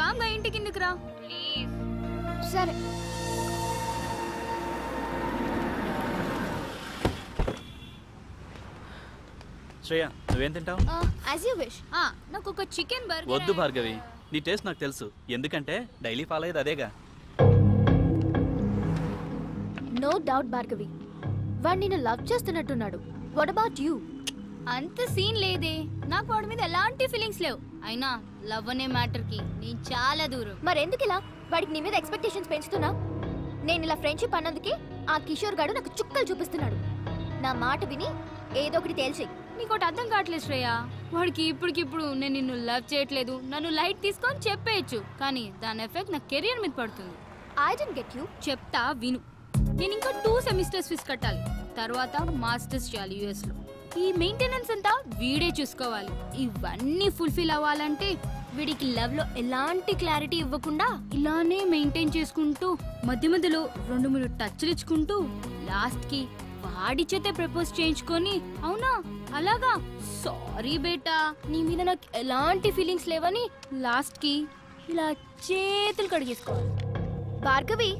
కామ్గా ఇంటి కిందకి రా. ప్లీజ్. సరే. శ్రేయ నువ్వేం తింటావు? యాజ్ యూ విష్ ఆ నాకు ఒక చికెన్ బర్గర్ వద్దు భార్గవి నీ టేస్ట్ నాకు తెలుసు. ఎందుకంటే డైలీ ఫాలో అయ్యేది అదేగా. No doubt Bhargavi. వాడు నిన్ను లవ్ చేస్తున్నట్టున్నాడు. వాట్ అబౌట్ యూ అంత సీన్ లేదే. నాకు వాడి మీద ఎలాంటి ఫీలింగ్స్ లేవు. అయినా లవ్ అనే మ్యాటర్కి నేను చాలా దూరం. మరెందుకు ఇలా? వాడికి నీ మీద ఎక్స్పెక్టేషన్స్ పెంచుతున్నా? నేను ఇలా ఫ్రెండ్షిప్ అన్నందుకే ఆ కిషోర్ గాడు నాకు చుక్కలు చూపిస్తున్నాడు. నా మాట విని ఏదో ఒకటి తేల్చేయి. నీకు ఒకటి అర్థం కావట్లేదు శ్రేయ. వాడికి ఇప్పటికిప్పుడు నేను నిన్ను లవ్ చేయట్లేదు నన్ను లైట్ తీసుకొని చెప్పేయచ్చు. కానీ దాని ఎఫెక్ట్ నా కెరియర్ మీద పడుతుంది. ఐ డెంట్ గెట్ యూ చెప్తా విను. నేను ఇంకా టూ సెమిస్టర్స్ ఫీజు కట్టాలి. తర్వాత మాస్టర్స్ చేయాలి యుఎస్ ఈ మెయింటెనెన్స్ అంతా వీడే చూసుకోవాలి. ఇవన్నీ ఫుల్ఫిల్ అవ్వాలంటే వీడికి లవ్లో ఎలాంటి క్లారిటీ ఇవ్వకుండా ఇలానే మెయింటైన్ చేసుకుంటూ మధ్య మధ్యలో రెండు మూడు టచ్లు ఇచ్చుకుంటూ లాస్ట్కి వాడి చేతే ప్రపోజ్ చేయించుకొని అవునా? అలాగా? సారీ బేటా నీ మీద నాకు ఎలాంటి ఫీలింగ్స్ లేవని లాస్ట్కి ఇలా చేతులు కడిగేసుకోవాలి. Bhargavi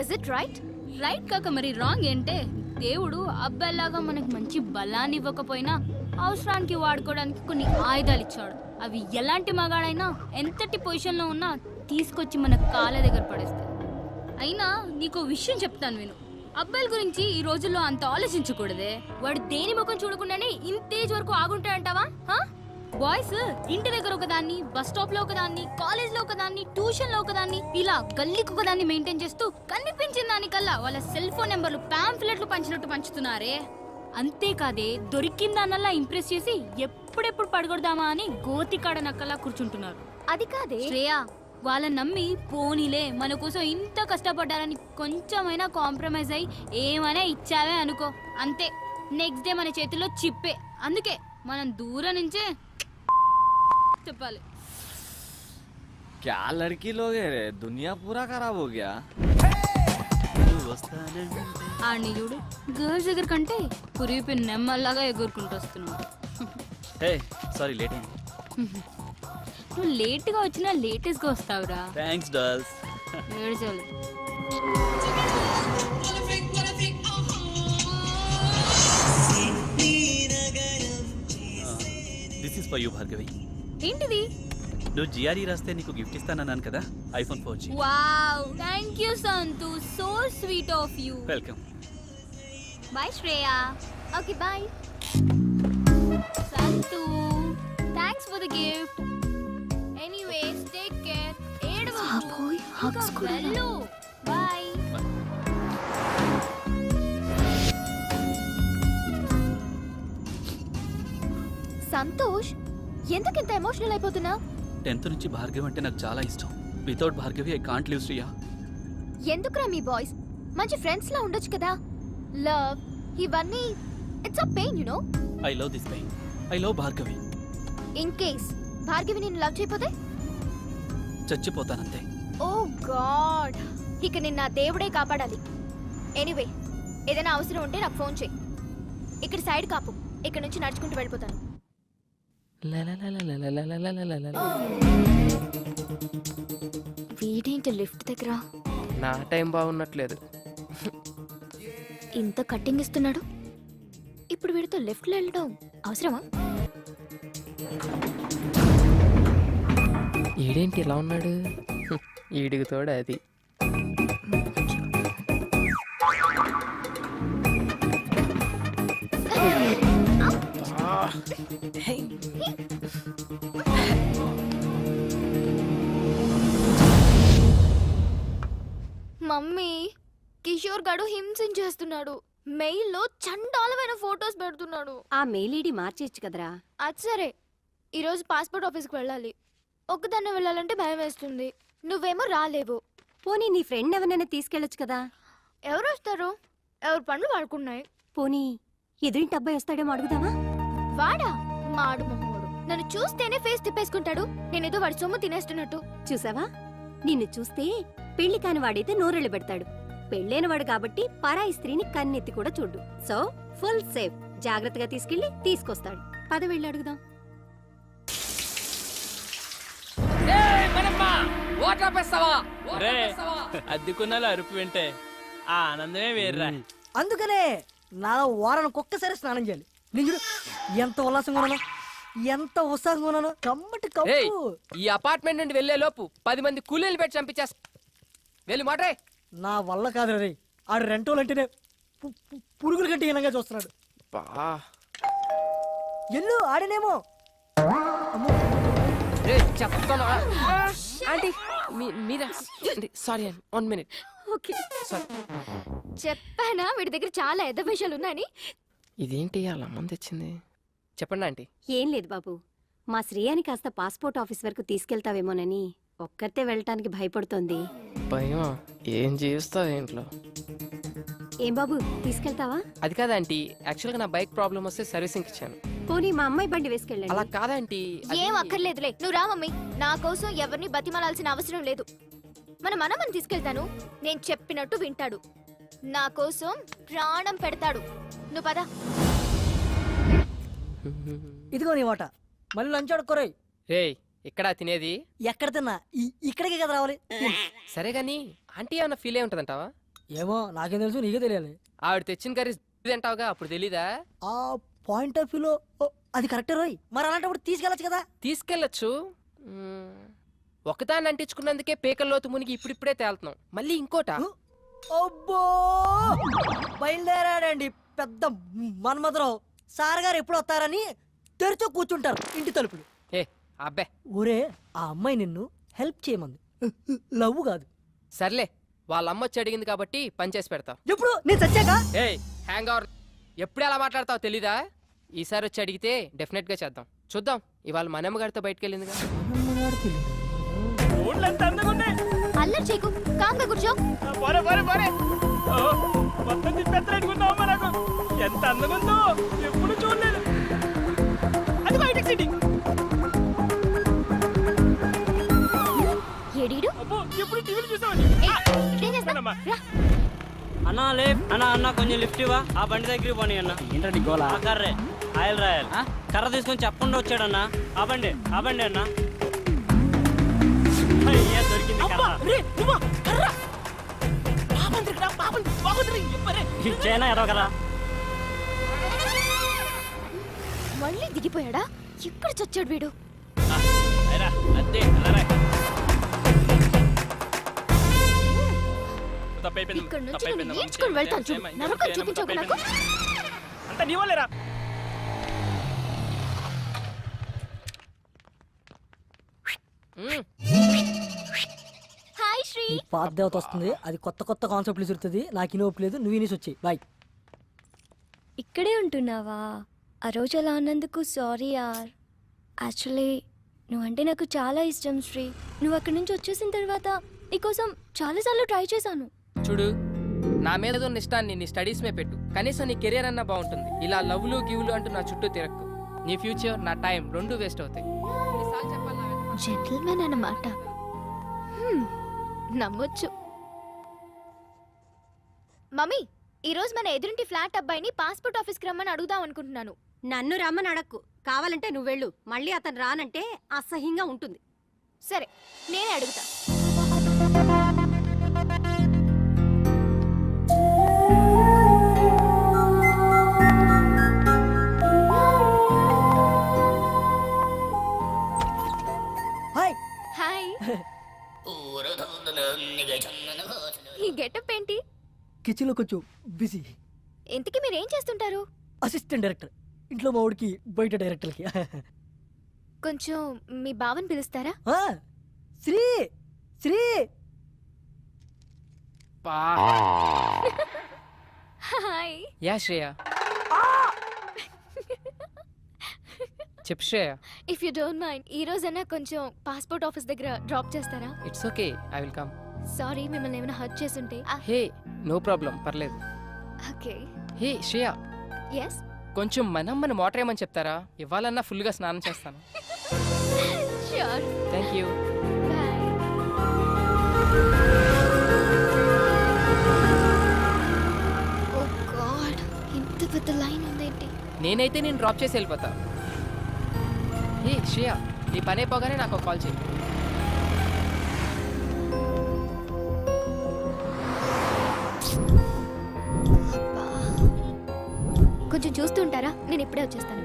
is it right right కాక మరి రాంగ్ ఏంటే? దేవుడు అబ్బాయిలాగా మనకి మంచి బలాన్ని ఇవ్వకపోయినా అవసరానికి వాడుకోవడానికి కొన్ని ఆయుధాలు ఇచ్చాడు. అవి ఎలాంటి మగాడైనా ఎంతటి పొజిషన్లో ఉన్నా తీసుకొచ్చి మన కాళ్ళ దగ్గర పడేస్తాయి. అయినా నీకు విషయం చెప్తాను విను. అబ్బాయిల గురించి ఈ రోజుల్లో అంత ఆలోచించకూడదే. వాడు దేని ముఖం చూడకుండానే ఇంతేజ్ వరకు ఆగుంటాడంటావా? హా? బాయ్స్ ఇంటి దగ్గర ఒకదాన్ని బస్ స్టాప్లో ఒకదాన్ని కాలేజ్లో ఒకదాన్ని ట్యూషన్లో ఒకదాన్ని ఇలా గల్లీకి ఒకదాన్ని మెయింటైన్ చేస్తూ కనిపించిన దానికల్లా వాళ్ళ సెల్ ఫోన్ నెంబర్లు పాంఫ్లెట్లు పంచినట్టు పంచుతున్నారే. అంతేకాదే దొరికిందన్నలా ఇంప్రెస్ చేసి ఎప్పుడెప్పుడు పడగొడదామా అని గోతికాడ నక్కలా కూర్చుంటున్నారు. అది కాదే? శ్రేయ వాళ్ళని నమ్మి పోనీలే మన కోసం ఇంత కష్టపడ్డారని కొంచెమైనా కాంప్రమైజ్ అయ్యి ఏమైనా ఇచ్చావే అనుకో. అంతే నెక్స్ట్ డే మన చేతిలో చిప్పే. అందుకే మనం దూరం నుంచే చెప్పాలి क्या लड़की लोग है रे दुनिया पूरा खराब हो गया నువ్వు వస్తానంటే ఆడిని చూడు గర్ల్స్ దగ్గర కంటే పురిపి నెమ్మల్లాగా ఎగురుకుంటూ వస్తున్నాడు హే సారీ లేట్ అయింది నువ్వు లేట్గా వచ్చినా లేటెస్ట్గా వస్తావురా thanks dolls ఏడ్చాలి this is for you Bhargavi ఏంటిది? నువ్వు జిఆర్ఈ రాస్తే నీకు గిఫ్ట్ ఇస్తానన్నాను కదా iPhone four G wow thank you Santhu so sweet of you welcome bye Shreya okay bye Santhu thanks for the gift anyways take care ఏడవద్దు hugs వెళ్ళు. Bye Santosh ఎందుకు ఇంత ఎమోషనల్ అయిపోతున్నా టెన్త్ నుంచి భార్గవి అంటే నాకు చాలా ఇష్టం. Without Bhargavi I can't live Shriya ఎందుకురా మీ బాయ్స్ మంచి ఫ్రెండ్స్ లా ఉండొచ్చు కదా. లవ్ ఇవన్నీ it's a pain you know I love this pain I love Bhargavi. In case Bhargavi నిన్ను లవ్ చేయకపోతే? చచ్చిపోతానంతే. ఓ గాడ్ ఇక నిన్న దేవుడే కాపాడాలి. ఎనీవే ఏదైనా అవసరం ఉంటే నాకు ఫోన్ చేయి. ఇక్కడ సైడ్ కాపు. ఇక్కడ నుంచి నడుచుకుంటూ వెళ్ళిపోతాను. వీడేంటి లిఫ్ట్ దగ్గర నా టైం బాగున్నట్లేదు ఇంత కట్టింగ్ ఇస్తున్నాడు ఇప్పుడు వీడితో లెఫ్ట్లో వెళ్ళడం అవసరమా ఈడేంటి ఇలా ఉన్నాడు హ్మ్, ఈడికి తోడు అది హింసించేస్తున్నాడు మెయిల్లో చండాలమైన ఫొటోస్ పెడుతున్నాడు. ఆ మెయిల్ ఐడి మార్చేయచ్చు కదరా. అది సరే. ఈరోజు పాస్పోర్ట్ ఆఫీస్కి వెళ్ళాలి. ఒక్కదాన్నే వెళ్ళాలంటే భయం వేస్తుంది. నువ్వేమో రాలేవు. పోనీ నీ ఫ్రెండ్ ఎవరినైనా తీసుకెళ్ళొచ్చు కదా? ఎవరు వస్తారు? ఎవరు పనులు వాడుకున్నాయి? పోనీ ఎదురింటి అబ్బాయి వస్తాడేమో అడుగుదామా? వాడా? మాడు మొహోడు. నన్ను చూస్తేనే ఫేస్ తిప్పేసుకుంటాడు. నేనేదో వాడి సొమ్ము తినేస్తున్నట్టు. చూసావా? నిన్ను చూస్తే పెళ్ళి కాని వాడైతే నోరెళ్ళు పెడతాడు పెళ్ళైన వాడు కాబట్టి పరాయి స్త్రీని కన్నెత్తి కూడా చూడు సో ఫుల్ సేఫ్. జాగ్రత్తగా తీసుకెళ్ళి తీసుకొస్తాడు. పద వెళ్ళి అడుగుదాం. అద్దెకున్నలు అరుపు వింటే ఆ ఆనందమే వేర్రా. అందుకనే నా వారానికి ఒక్కసారి స్నానం చేయాలి. ఎంత ఉల్లాసంగా ఉన్నాను ఎంత ఉత్సాహంగా ఉన్నాను కమ్మటి కప్పు. ఈ అపార్ట్మెంట్ నుండి వెళ్ళే లోపు పది మంది కూలీలు పెట్టి చంపించేస్తా. వెళ్ళి మాట్రే నా వల్ల కాదు రే ఆడు రెంటోలు అంటేనే పురుగుల కంటే హీనంగా చూస్తున్నాడు. ఎల్లు ఆడనేమో. చెప్తాను? ఆంటీ మీ మీరా? సారీ అండి వన్ మినిట్. ఓకే. చెప్పానా? వీడి దగ్గర చాలా ఎద్ద విషయాలు ఉన్నాయని. ఇదేంటి అలా మంది తెచ్చింది? చెప్పండి ఆంటీ. ఏం లేదు బాబు. మా శ్రేయాని కాస్త పాస్పోర్ట్ ఆఫీస్ వరకు తీసుకెళ్తావేమోనని. ఒక్కరితే వెళ్ళటానికి భయపడుతోంది. భయం ఏం చేస్తావు ఇంట్లో? ఏం బాబు తీసుకెళ్తావా? అది కాదంటీ యాక్చువల్గా నా బైక్ ప్రాబ్లం వస్తే సర్వీసింగ్ ఇచ్చాను. పోనీ మా అమ్మాయి బండి అలా వేసుకెళ్ళండి కాదంటీ అది- ఏం అక్కర్లేదులే. నువ్వు రా మమ్మీ. నా కోసం ఎవరిని బతిమలాల్సిన అవసరం లేదు. మన మనమని తీసుకెళ్తాను. నేను చెప్పినట్టు వింటాడు. నా కోసం ప్రాణం పెడతాడు. నువ్వు పద. ఇదిగో నీ వాట. మళ్ళీ లంచ్ ఆడుకోరాయి. రేయ్ ఇక్కడ తినేది? ఎక్కడ తిన్నా? ఇక్కడికే కదా రావాలి. సరే గాని ఆంటీ ఏమన్నా ఫీల్ అయి ఉంటదంటావా? ఏమో నాకేం తెలుసు నీకే తెలియాలి. ఆవిడ తెచ్చిన కర్రీ తింటావుగా అప్పుడు తెలీదా? ఆ పాయింట్ ఆఫ్ వ్యూలో అది కరెక్టే రోయ్. మరి అలాంటప్పుడు తీసుకెళ్ళచ్చు కదా. తీసుకెళ్ళచ్చు. ఒకదాన్ని అంటించుకున్నందుకే పేకల్లోతు మునిగి ఇప్పుడిప్పుడే తేలుతున్నాం. మళ్ళీ ఇంకోట. అబ్బో! బయలుదేరాడండి పెద్ద మన్మధరావు. సార్ గారు ఎప్పుడు వస్తారని తెరిచో కూర్చుంటారు ఇంటి తలుపులు. ఏ అబ్బే. ఒరే ఆ అమ్మాయి నిన్ను హెల్ప్ చేయమంది. లవ్ కాదు. సర్లే వాళ్ళ అమ్మ వచ్చి అడిగింది కాబట్టి పని చేసి పెడతావు ఎప్పుడు? నేను చచ్చాక? ఏయ్ హ్యాంగ్ అవర్ ఎప్పుడు ఎలా మాట్లాడతావు తెలీదా? ఈసారి వచ్చి అడిగితే డెఫినెట్గా చేద్దాం. చూద్దాం ఇవాళ మన అమ్మగారితో బయటకు వెళ్ళిందిగా. ఊళ్ళో ఎంత అందంగా ఉంది అల్లరి చేయకు కాంగా కూర్చో. ఆ, పోరే పోరే పోరే. ఓ, మొత్తం తిప్పెత్తలేడుకున్నావు మనకు ఎంత అందంగా ఉందో ఎప్పుడు చూడలేదు. అది బయట సిటీ. ఎప్పుడు? రా. అన్నా లే అన్న అన్న కొంచెం లిఫ్ట్ ఇవ్వా. ఆ బండి దగ్గరికి పోనీ అన్న. ఏంటండి గోలా? కర్రే. ఆయిల్ రాయల్ కర్ర తీసుకొని చెప్పకుండా వచ్చాడన్న. ఆ బండి ఆ బండి అన్న. అయ్యా, దొరికింది మళ్ళీ దిగిపోయాడా? ఎక్కడ చచ్చాడు వీడు? అదే అలా ఇక్కడ నుంచి నేను వెళ్తాను చూడు. నరకం చూపించకు నాకు. అంత నీ. హాయ్ శ్రీ. పాత దేవత వస్తుంది. అది కొత్త కొత్త కాన్సెప్ట్లు విసురుతుంది నాకు ఇని ఒప్పులేదు నువ్వు ఇనేసి వచ్చాయి బాయ్ ఇక్కడే ఉంటున్నావా? ఆ రోజు అలా అన్నందుకు సారీ యార్. యాక్చువల్లీ నువ్వంటే నాకు చాలా ఇష్టం శ్రీ. నువ్వు అక్కడి నుంచి వచ్చేసిన తర్వాత నీకోసం చాలాసార్లు ట్రై చేశాను. చూడు నా మీద ఉన్న ఇష్టాన్ని నీ స్టడీస్ మీద పెట్టు. కనీసం నీ కెరియర్ అన్నా బాగుంటుంది. ఇలా లవ్లు గివ్లు అంటూ నా చుట్టూ తిరక్కు. నీ ఫ్యూచర్ నా టైం రెండు వేస్ట్ అవుతాయి? జెంటిల్మెన్ అన్నమాట నమ్మొచ్చు. మమ్మీ ఈరోజు మన ఎదురింటి ఫ్లాట్ అబ్బాయిని పాస్పోర్ట్ ఆఫీస్కి రమ్మని అడుగుదాం అనుకుంటున్నాను. నన్ను రమ్మని అడక్కు. కావాలంటే నువ్వు వెళ్ళు. మళ్ళీ అతను రానంటే అసహ్యంగా ఉంటుంది. సరే నేనే అడుగుతా. గెటప్ ఏంటి? కిచెన్లో కొంచెం బిజీ. ఇంతకీ మీరు ఏం చేస్తుంటారు? Assistant director. ఇంట్లో మా వాడికి బయట డైరెక్టర్కి కొంచెం మీ బావని పిలుస్తారా? ఆ, శ్రీ శ్రీ. పా. హాయ్. యా శ్రేయ. చెప్పు Shreya. If you don't mind ఈ రోజైనా కొంచెం పాస్పోర్ట్ ఆఫీస్ దగ్గర డ్రాప్ చేస్తారా? It's okay I will come sorry మిమ్మల్ని ఏమైనా హర్ట్ చేసుంటే హే నో ప్రాబ్లం పర్లేదు. ఓకే. హే శ్రేయ. ఎస్ కొంచెం మనం మన మోటర్ ఏమని చెప్తారా? ఇవ్వాలన్నా ఫుల్గా స్నానం చేస్తాను. Sure thank you bye oh god ఇంత పెద్ద లైన్ ఉందేంటి? నేనైతే నేను డ్రాప్ చేసి వెళ్ళిపోతా. హే శ్రేయ నీ పని అయిపోగానే నాకు కాల్ చేయి ఉంటారా నేను ఇప్పుడే వచ్చేస్తాను.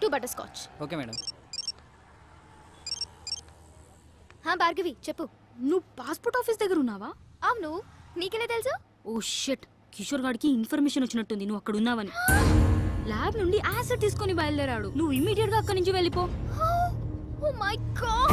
Two butterscotch okay madam. హా భార్గవి చెప్పు. నువ్వు పాస్పోర్ట్ ఆఫీస్ దగ్గర ఉన్నావా? అవును. నీకెలా తెలుసు? ఓ షట్ కిషోర్ గాడికి ఇన్ఫర్మేషన్ వచ్చినట్టుంది. నువ్వు అక్కడ ఉన్నావని. ల్యాబ్ నుండి యాసిడ్ తీసుకొని బయలుదేరాడు. నువ్వు ఇమీడియట్గా అక్కడి నుంచి వెళ్ళిపో. Oh my God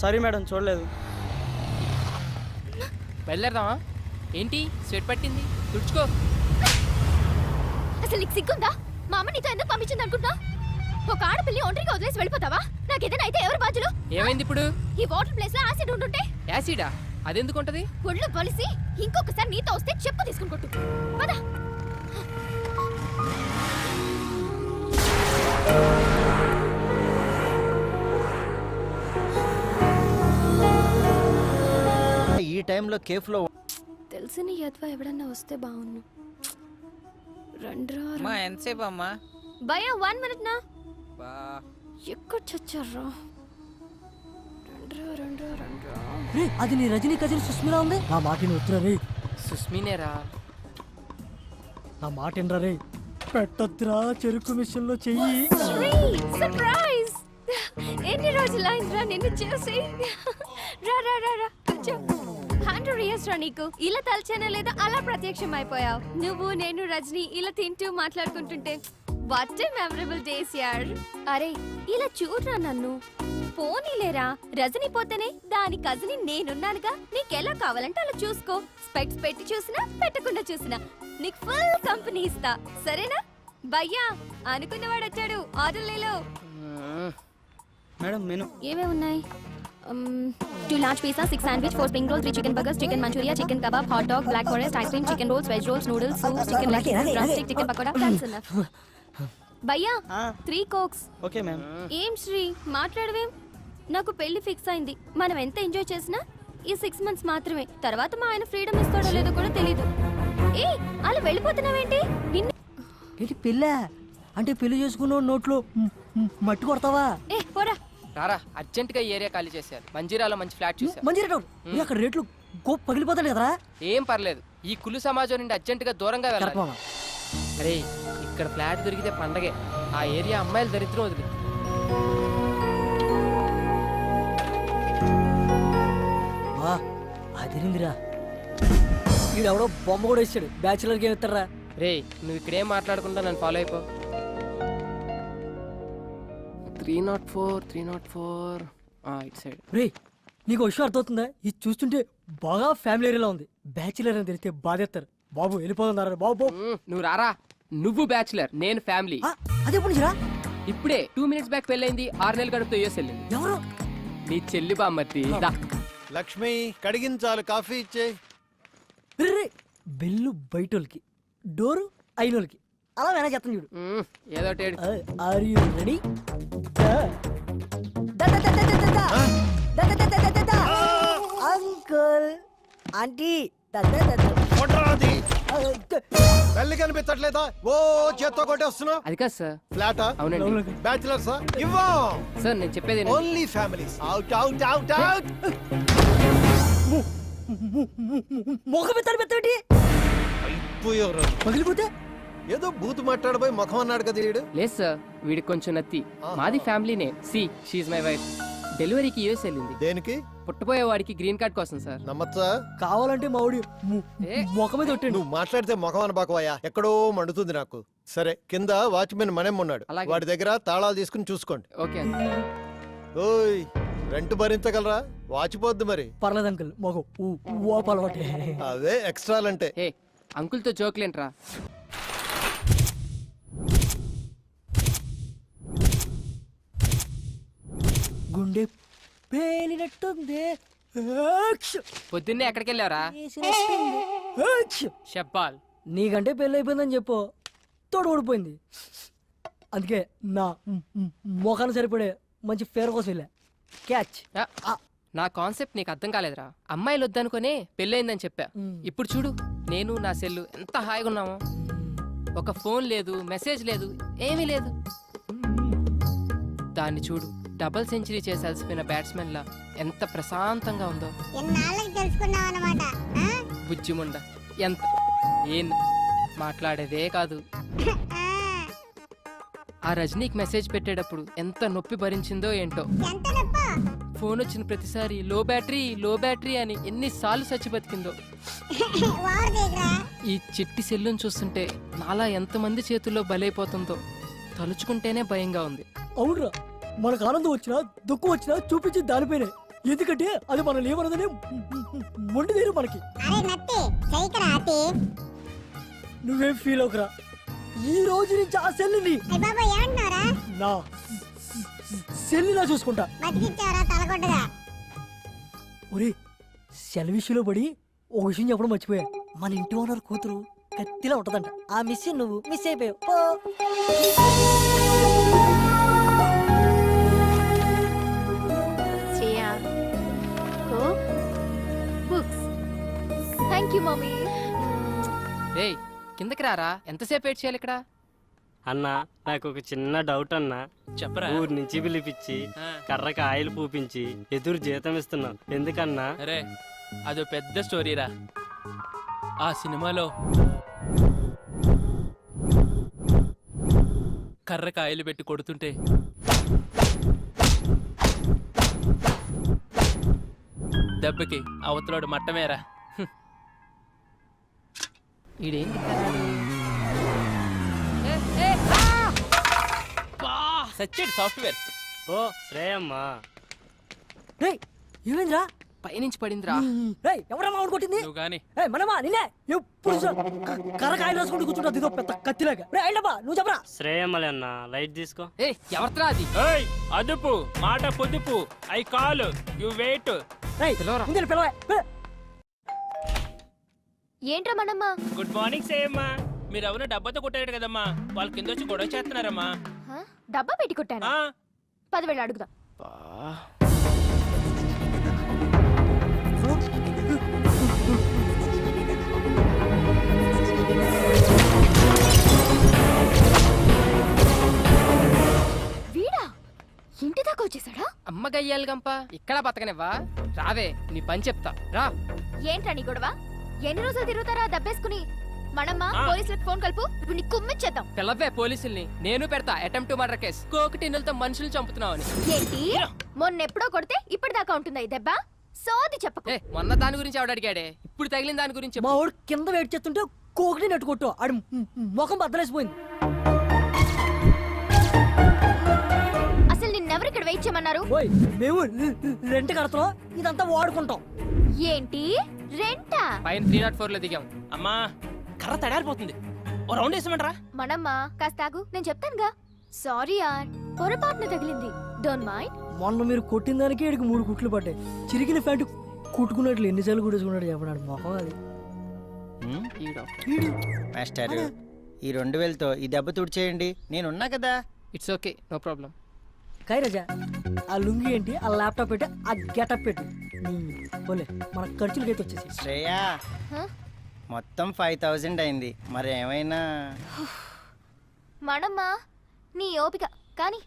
sorry madam చూడలేదు. బయలుదేరదామా? ఏంటి? స్వెట్ పట్టింది. తుడుచుకో. అసలు నీకు సిగ్గుందా? మా అమ్మ నీతో ఎందుకు పంపించింది అనుకుంటా ఒక ఆడపిల్లి ఒంటరిగా వదిలేసి వెళ్ళిపోతావా? నాకు ఏదైనా అయితే ఎవరు బాధ్యులు? ఏమైంది ఇప్పుడు? ఈ వాటర్ ప్లేస్లో యాసిడ్ ఉంటుంటే యాసిడా? అదెందుకు ఉంటది ఒళ్ళు బలిసి ఇంకొకసారి నీతో వస్తే చెప్పు తీసుకుని కొట్టు. పద. టైంలో కేఫ్లో తెలిసిన యద్వ ఎవడన్నా వస్తే బాగున్ను. రండ్రా అమ్మా ఎంతసేపు అమ్మా? భయ వన్ మినిట్ నా. బా. ఎక్కడ చచ్చారా రండ్రా రండ్రా రండ్రా. రే అది నీ రజనీ కజిన్ సుస్మిలా ఉంది? నా మాట వద్దురా రే. సుస్మినేరా? నా మాట వినరా రే? పెట్టొద్దురా చెరుకు మిషన్లో చెయ్యి సర్ప్రైజ్ ఎన్ని రోజులైందిరా నిన్ను చూసి? రా రా రా రా కూర్చో. హండ్రెడ్ ఇయర్స్ రా నీకు. ఇలా తలచానే లేదా అలా ప్రత్యక్షం అయిపోయావు నువ్వు నేను రజని ఇలా తింటూ మాట్లాడుకుంటుంటే వాట్ ఏ మెమరబుల్ డేస్ యార్ అరే ఇలా చూడరా నన్ను. పోనీలేరా రజని పోతేనే దాని కజిని నేనున్నానుగా. నీకెలా కావాలంటే అలా చూసుకో. స్పెక్ట్స్ పెట్టి చూసినా పెట్టకుండా చూసినా. నీకు ఫుల్ కంపెనీ ఇస్తా. సరేనా? భయ్యా అనుకున్నవాడు వచ్చాడు. ఆర్డర్లేలో మేడం మెను. ఏమేమి ఉన్నాయి two large pizza six sandwich four spring roll three chicken burgers chicken manchuria chicken kebab hot dog black forest ice cream chicken rolls veg rolls noodles soup chicken. Stick chicken pakoda that's enough భయ్యా ఆ. Three cokes okay ma'am ఏం శ్రీ? మాట్లాడవేం? నాకు పెళ్ళి fix అయింది. మనం ఎంత enjoy చేసినా ఈ సిక్స్ మంత్స్ మాత్రమే. తర్వాత మా ఆయన ఫ్రీడమ్ ఇస్తాడో లేదో కూడా తెలీదు. ఏ అలా వెళ్ళిపోతున్నావేంటి? ఏంటి పెళ్ళా అంటే పెళ్ళి చేసుకున్న నోట్లో మట్టి కొడతావా? ఏ పోరా. రారా అర్జెంట్గా ఏరియా ఖాళీ చేశారు మంజీరాలో మంచి ఫ్లాట్ చూసా మంచి రేట్ అవును. అక్కడ రేట్లు గోప్ పగిలిపోతాడు కదరా? ఏం పర్లేదు. ఈ కులు సమాజం నుండి అర్జెంట్గా దూరంగా వెళ్ళాలి. కరెక్ట్ మామ. అరే ఇక్కడ ఫ్లాట్ దొరికితే పండగే. ఆ ఏరియా అమ్మాయిలు దరిద్రం వదిలి. వా అదిరిందిరా. బొమ్మ కూడా ఇచ్చాడు బ్యాచులర్ గేమ్ ఇస్తారా రే నువ్వు ఇక్కడేం మాట్లాడకుండా నన్ను ఫాలో అయిపో. Three not four three not four. ఇటు సైడ్. రే నీకు విషయం అర్థమవుతుందా? ఇది చూస్తుంటే బాగా ఫ్యామిలీ ఏరియాలో ఉంది. బ్యాచులర్ అని తెలిస్తే బాధేస్తారు. బాబు వెళ్ళిపోతున్నారు? బాబు. నువ్వు రారా? నువ్వు బ్యాచులర్ నేను ఫ్యామిలీ అదే పుణ్యరా ఇప్పుడే టూ మినిట్స్ బ్యాక్ పెళ్ళైంది ఆరు నెలల గడుపుతో యూఎస్ వెళ్ళింది ఎవరు? నీ చెల్లి బామ్మర్తి దా. లక్ష్మి కడిగించాలి కాఫీ ఇచ్చే. రే, రే బెల్లు బయటోళ్ళకి డోరు అయినోళ్ళకి. అలా మేనేజ్ చేస్తాను చూడు. ఏదో. Are you ready uncle aunty పెళ్ళి కనిపించట్లేదా? ఓ చేత్తో కొట్టేస్తున్నావు అది కాదు సార్. ఫ్లాటా? అవునండి. బ్యాచులర్సా ఇవ్వం. సార్ నేను చెప్పేది. Only families out out out out మొఖం పెత్తాడు పెత్తాడు అయిపోయారు పగిలిపోతే? ఏదో బూత్ మాట్లాడబోయి ముఖం అన్నాడు కదా వీడు లేదు సార్ వీడికి కొంచెం నత్తి. మాది ఫ్యామిలీనే. See she my wife. డెలివరీకి యూఎస్ వెళ్ళింది దేనికి పుట్టబోయే వాడికి గ్రీన్ కార్డ్ కోసం సార్ నమ్మచ్చా కావాలంటే మావుడి ఏ? ముఖం మీద కొట్టండి నువ్వు మాట్లాడితే ముఖం అనబాకవయ్యా ఎక్కడో మండుతుంది నాకు సరే కింద వాచ్మెన్ మనేం ఉన్నాడు అలాగే. వాడి దగ్గర తాళాలు తీసుకుని చూసుకోండి ఓకే ఓయ్ రెంట్ భరించగలరా వాచిపోద్ది మరి పర్లేదు అంకుల్ మొగం అలవాటే అవే ఎక్స్ట్రాలంటే అంకుల్తో జోక్లేంట్రా గుండె పేలినట్టుంది! పొద్దున్నే ఎక్కడికి వెళ్ళారా! షబ్బాల్ నీకంటే పెళ్ళి అయిపోయిందని చెప్పు. తోడు ఊడిపోయింది. అందుకే నా మొఖాన్ని సరిపడే మంచి ఫేర్ కోసం వెళ్ళా. క్యాచ్. నా కాన్సెప్ట్ నీకు అర్థం కాలేదురా. అమ్మాయిలు వద్దనుకునే పెళ్ళయిందని చెప్పా ఇప్పుడు చూడు నేను నా సెల్లు ఎంత హాయిగా ఉన్నామో. ఒక ఫోన్ లేదు మెసేజ్ లేదు ఏమీ లేదు. దాన్ని చూడు. డబుల్ సెంచరీ చేసి అలసిపోయిన బ్యాట్స్మెన్ లా ఎంత ప్రశాంతంగా ఉందో. ఎన్నాళ్ళకి తెలుసుకున్నావు అనమాట బుజ్జిముండ ఎంత ఏం మాట్లాడేదే కాదు. ఆ. రజనీకి మెసేజ్ పెట్టేటప్పుడు ఎంత నొప్పి భరించిందో ఏంటో. ఫోన్ వచ్చిన ప్రతిసారి లో బ్యాటరీ లో బ్యాటరీ అని ఎన్నిసార్లు చచ్చి బతికిందో. ఈ చిట్టి సెల్లును చూస్తుంటే నాలా ఎంతమంది చేతుల్లో బలైపోతుందో. తలుచుకుంటేనే భయంగా ఉంది. అవునరా మనకు ఆనందం వచ్చినా దుఃఖం వచ్చినా చూపించి దానిపైనే. ఎందుకంటే అది మనల్ని ఏమన్నదని మొండి తీరు మనకి. నువ్వేం ఫీల్ అవుకరా ఈ రోజు నుంచి ఆ సెల్లుని నా సెల్లులా చూసుకుంటా. ఒరే సెల్ విషయంలో పడి ఒక విషయం చెప్పడం మర్చిపోయా. మన ఇంటి ఓనర్ కూతురు కత్తిలా ఉంటదంట. ఆ మిస్ నువ్వు మిస్ అయిపోయావు. థ్యాంక్ యూ మమ్మీ రేయ్ కిందకి రారా? ఎంతసేపు వెయిట్ చేయాలి ఇక్కడ? అన్నా నాకు ఒక చిన్న డౌట్ అన్నా. చెప్పరా? ఊరి నుంచి పిలిపించి. కర్రకి ఆయిల్ పూపించి ఎదురు జీతం ఇస్తున్నాం. ఎందుకన్నా? అరే అదో పెద్ద స్టోరీరా. ఆ సినిమాలో కర్ర కాయలు పెట్టి కొడుతుంటే దెబ్బకి అవతలోడు మట్టమేరా. సచ్చాడు సాఫ్ట్వేర్. ఓ శ్రేయమ్మా. రేయ్ ఏమైందిరా పైనుంచి పడిందిరా. రేయ్ ఎవరా మామిడి కొట్టింది? నువ్వు గాని. ఏయ్ మనమా? నిన్నే? ఎప్పుడు చూ- క- కర్రకాయలు రాసుకుంటూ కూర్చుంటా ఇదో పెద్ద కత్తిలాగా. రే నువ్వు చెప్పరా? శ్రేయమ్మలే అన్నా లైట్ తీసుకో. ఏ ఎవరిరా అది? ఏయ్ అదుపు మాట పొదుపు. I call you wait. రేయ్ పిలవరా. ముందు పిలవే. ఏంట్రా మనమ్మ? గుడ్ మార్నింగ్ సేయమ్మా మీరు ఎవరు డబ్బాతో కొట్టారు కదమ్మా. వాళ్ళ కింద వచ్చి గొడవ చేస్తున్నారమ్మా. హ? డబ్బా పెట్టి కొట్టాను? ఆ, పదివేలు అడుగుదాం. వీడా? ఇంటి దాకా వచ్చేసాడా? అమ్మ గయ్యాలి గంప ఇక్కడ బతకనివ్వా? రావే నీ పని చెప్తా. రా. ఏంట్రా నీ గొడవ? ఎన్ని రోజులు తిరుగుతారా దబ్బేసుకుని. మనమ్మ. పోలీసులకు ఫోన్ కలుపు. ఇప్పుడు నీ కుమ్మిచ్చేద్దాం. పిల్లవే పోలీసుల్ని. నేను పెడతా అటెంప్ట్ మర్డర్ కేసు. కోకటిన్నులతో మనుషులు చంపుతున్నావని. ఏంటి? మొన్న ఎప్పుడో కొడితే ఇప్పటిదాకా ఉంటుందా ఈ దెబ్బ? సోది చెప్పకు. ఏ మొన్న దాని గురించి ఆవిడ అడిగాడే? ఇప్పుడు తగిలిన దాని గురించి చెప్పు. మా వాడు కింద వెయిట్ చేస్తుంటే కోకిని నెట్టుకొట్టు. ఆడి ముఖం బద్దలేసిపోయింది. అసలు నిన్నెవరు ఇక్కడ వెయిట్ చేయమన్నారు? ఓయ్ మేము రెంట్ కడతాం ఇదంతా వాడుకుంటాం. ఏంటి? రెంటా? పైన త్రీ నాట్ ఫోర్లో దిగాం. అమ్మా కర్ర తడారిపోతుంది. ఓ రౌండ్ వేసమంటారా? మనమ్మ కాస్త ఆగు నేను చెప్తానుగా. సారీ యార్ పొరపాటున తగిలింది. డోంట్ మైండ్ మొన్న మీరు కొట్టిన దానికి ఇక్కడికి మూడు కుట్లు పడ్డాయి. చిరిగిన ప్యాంటు కుట్టుకున్నట్లు ఎన్నిసార్లు కుట్టుకున్నాడు చెప్పడాడు మొఖం అది. మాస్టర్ ఈ రెండు వేలతో ఈ దెబ్బ తుడిచేయండి. నేనున్నా కదా. ఇట్స్ ఓకే నో ప్రాబ్లం కైరజా ఆ లుంగి ఏంటి? ఆ ల్యాప్టాప్ పెట్టి ఆ గెటప్ పెట్టు నీ పోలే మన ఖర్చులకైతే వచ్చేసి శ్రేయా మొత్తం ఫైవ్ థౌజండ్ అయింది. మరి ఏమైనా? మనమ్మ నీ ఓపిక. కానీ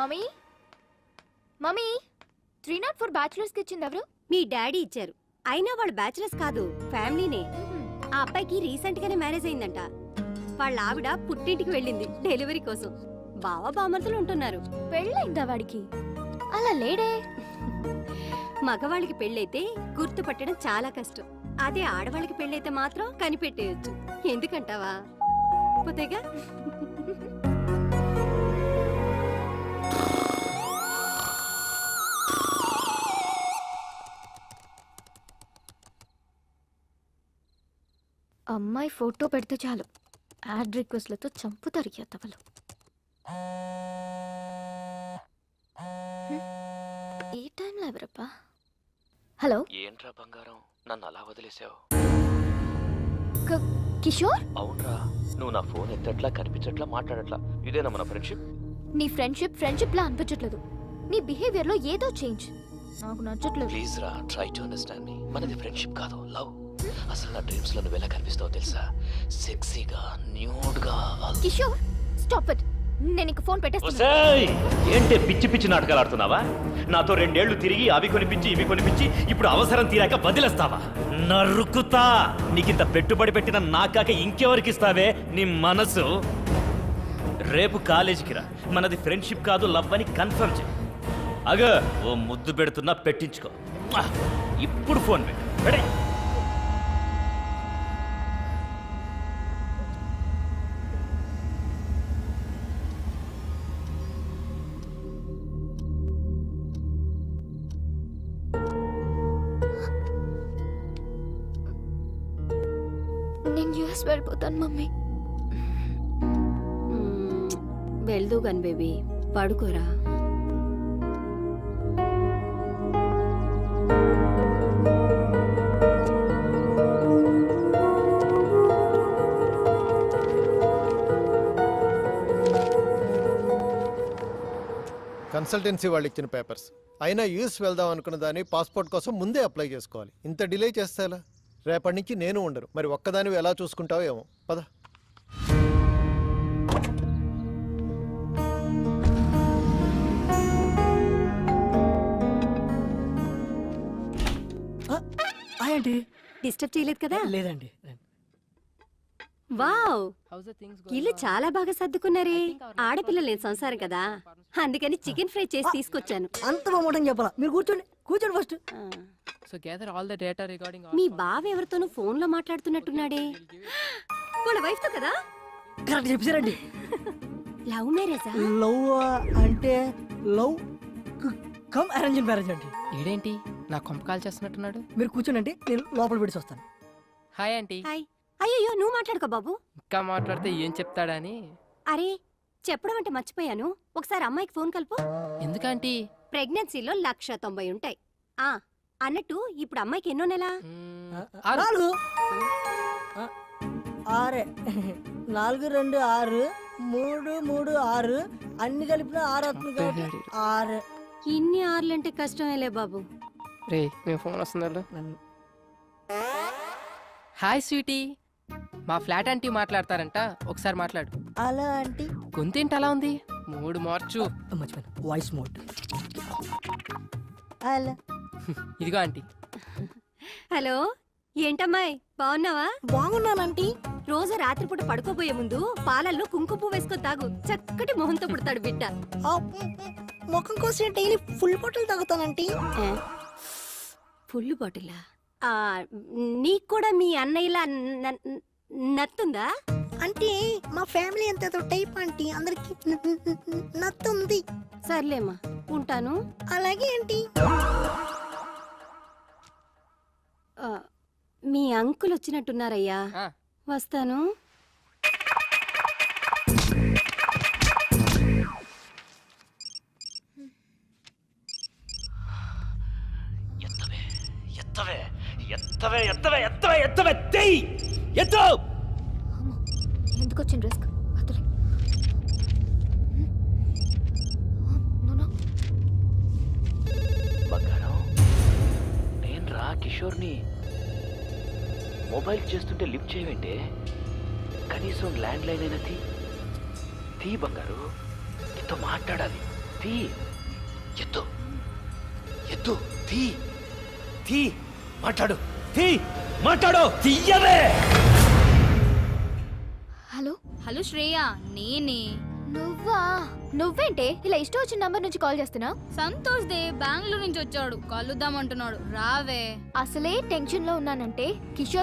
mummy? Mummy three not four బ్యాచులర్స్కి ఇచ్చింది ఎవరు? మీ డాడీ ఇచ్చారు. అయినా వాళ్ళు బ్యాచిలర్స్ కాదు ఫ్యామిలీనే. ఆ అబ్బాయికి రీసెంట్ గానే మ్యారేజ్ అయిందంట. వాళ్ళ ఆవిడ పుట్టింటికి వెళ్ళింది డెలివరీ కోసం. బావ బామర్తులు ఉంటున్నారు. పెళ్ళైందా వాడికి? అలా లేడే. మగవాళ్ళకి పెళ్ళైతే గుర్తుపట్టడం చాలా కష్టం. అదే ఆడవాళ్ళకి పెళ్ళైతే మాత్రం కనిపెట్టేయొచ్చు. ఎందుకంటావా? పోతేగా. అమ్మాయి ఫోటో పెడితే చాలు. యాడ్ రిక్వెస్ట్లతో చంపుతారు అత్తవలు ఈ టైంలో ఎవరబ్బా? హలో? ఏంట్రా బంగారం? నన్ను అలా వదిలేసావు. కిషోర్? అవునరా నువ్వు నా ఫోన్ ఎత్తట్లా కనిపించట్లా మాట్లాడట్లా. ఇదేనా మన ఫ్రెండ్షిప్? నీ ఫ్రెండ్షిప్ ఫ్రెండ్షిప్ లా అనిపించట్లేదు. నీ బిహేవియర్లో ఏదో చేంజ్. నాకు నచ్చట్లేదు. ప్లీజ్ రా ట్రై టు అండర్స్టాండ్ మీ మనది ఫ్రెండ్షిప్ కాదు లవ్. అసలు నా డ్రీమ్స్లో నువ్వు ఎలా కనిపిస్తావో తెలుసా? సెక్సీగా న్యూడ్గా కిషోర్ స్టాప్ ఇట్ నేను ఇంక ఫోన్ పెట్టేస్తాను ఒసేయ్! ఏంటి పిచ్చి పిచ్చి నాటకాలు ఆడుతున్నావా? నాతో రెండేళ్ళు తిరిగి అవి కొనిపించి ఇవి కొనిపించి ఇప్పుడు అవసరం తీరాక వదిలేస్తావా? నరుకుతా! నీకింత పెట్టుబడి పెట్టిన నాకాక ఇంకెవరికి ఇస్తావే? నీ మనసు. రేపు కాలేజీకి రా. మనది ఫ్రెండ్షిప్ కాదు లవ్ అని కన్ఫర్మ్ చేయి అగ ఓ ముద్దు పెడుతున్నా పెట్టించుకో! ఇప్పుడు ఫోన్ పెట్టు. పడిపోతాను మమ్మీ. వెళ్దు గన్ బేబీ. పడుకోరా. కన్సల్టెన్సీ వాళ్ళు ఇచ్చిన పేపర్స్. అయినా యూఎస్ వెళ్దాం అనుకున్న దాన్ని పాస్పోర్ట్ కోసం ముందే అప్లై చేసుకోవాలి. ఇంత డిలే చేస్తే ఎలా రేపటి నుంచి నేను ఉండరు మరి ఒక్కదానివి ఎలా చూసుకుంటావో ఏమో. పద. ఏంటి డిస్టర్బ్ చేయలేదు కదా? లేదండి వావ్! ఇల్లు చాలా బాగా సర్దుకున్నారే. ఆడపిల్లలు లేని సంసారం కదా. అందుకని చికెన్ ఫ్రై చేసి తీసుకొచ్చాను. అంత బాగుంటుంది చెప్పాలా? మీరు కూర్చోండి కూర్చోండి first so gather all the data regarding మీ బావ ఎవరితోనూ ఫోన్లో మాట్లాడుతున్నట్టున్నాడే. వాళ్ళ వైఫ్తో కదా? కరెక్ట్ చెప్పారండి లవ్ మ్యారేజా లవ్ అంటే లవ్ కమ్ అరేంజ్ మ్యారేజ్ అండి. ఈడేంటి? నా కొంప కాల్ చేస్తున్నట్టున్నాడు. మీరు కూర్చోండి అంటే నేను లోపల పెట్టి వస్తాను. హాయ్ ఆంటీ హాయ్ అయ్యో నువ్వు మాట్లాడుకో బాబు. ఇంకా మాట్లాడితే ఏం చెప్తాడని? అరే చెప్పడం అంటే మర్చిపోయాను. ఒకసారి అమ్మాయికి ఫోన్ కలుపు. ఎందుకంటీ ప్రెగ్నెన్సీలో లక్ష తొంభై ఉంటాయి. ఆ అన్నట్టు ఇప్పుడు అమ్మాయికి ఎన్నో నెల? నాలుగు. ఆరే. నాలుగు రెండు ఆరు. మూడు మూడు ఆరు. అన్ని కలిపిన ఆరు అవుతుంది కాబట్టి ఆరు. ఇన్ని ఆర్లంటే కష్టమేలే బాబు. రే మేము ఫోన్ వస్తుందా? Hi sweety. మా ఫ్లాట్ ఆంటీ మాట్లాడతారంట. ఒకసారి మాట్లాడు. అలా అంటే గొంతేంటి అలా ఉంది? మూడు మార్చు. వాయిస్ మోడ్ అలా. ఇదిగో ఆంటీ. హలో ఏంటమ్మాయి బాగున్నావా? బాగున్నానంటీ రోజు రాత్రిపూట పడుకోబోయే ముందు పాలల్లో కుంకుమ పువ్వు వేసుకో తాగు. చక్కటి మొహంతో పుడతాడు బిడ్డ. ముఖం కోసం డైలీ ఫుల్ బాటిల్ తాగుతానంటీ ఫుల్ బాటిలా? ఆ, నీకు కూడా మీ అన్నయ్యలా న- న- నత్తుందా? అంటే మా ఫ్యామిలీ అంత టైప్ ఆంటీ. అందరికి నత్తుంది. సర్లేమ్మా ఉంటాను. అలాగే ఏంటి ఆ, మీ అంకుల్ వచ్చినట్టున్నారయ్యా ఆ. వస్తాను. ఎత్తవే ఎత్తవే ఎత్తవే ఎత్తవే ఎత్తవే ఎత్తవే తెయ్! ఎత్తు! ఎందుకు వచ్చిన రిస్క్? అతలే. బంగారం నేను రా కిషోర్ని. మొబైల్ చేస్తుంటే లిఫ్ట్ చేయవేంటే కనీసం ల్యాండ్ లైన్ అయినా తీ. తీ బంగారు. నీతో మాట్లాడాలి. తీ. ఎత్తు. ఎత్తు. తీ. తీ. మాట్లాడు. తీ. మాట్లాడు. తీయవే. హలో? హలో శ్రేయ నేనే. నువ్వా? నువ్వేంటే? ఇలా ఇష్టం వచ్చిన నంబర్ నుంచి కాల్ చేస్తున్నా? సంతోష్ దే బెంగళూరు నుంచి వచ్చాడు. కలుద్దామంటున్నాడు రావే. అసలే టెన్షన్లో ఉన్నానంటే కిషోర్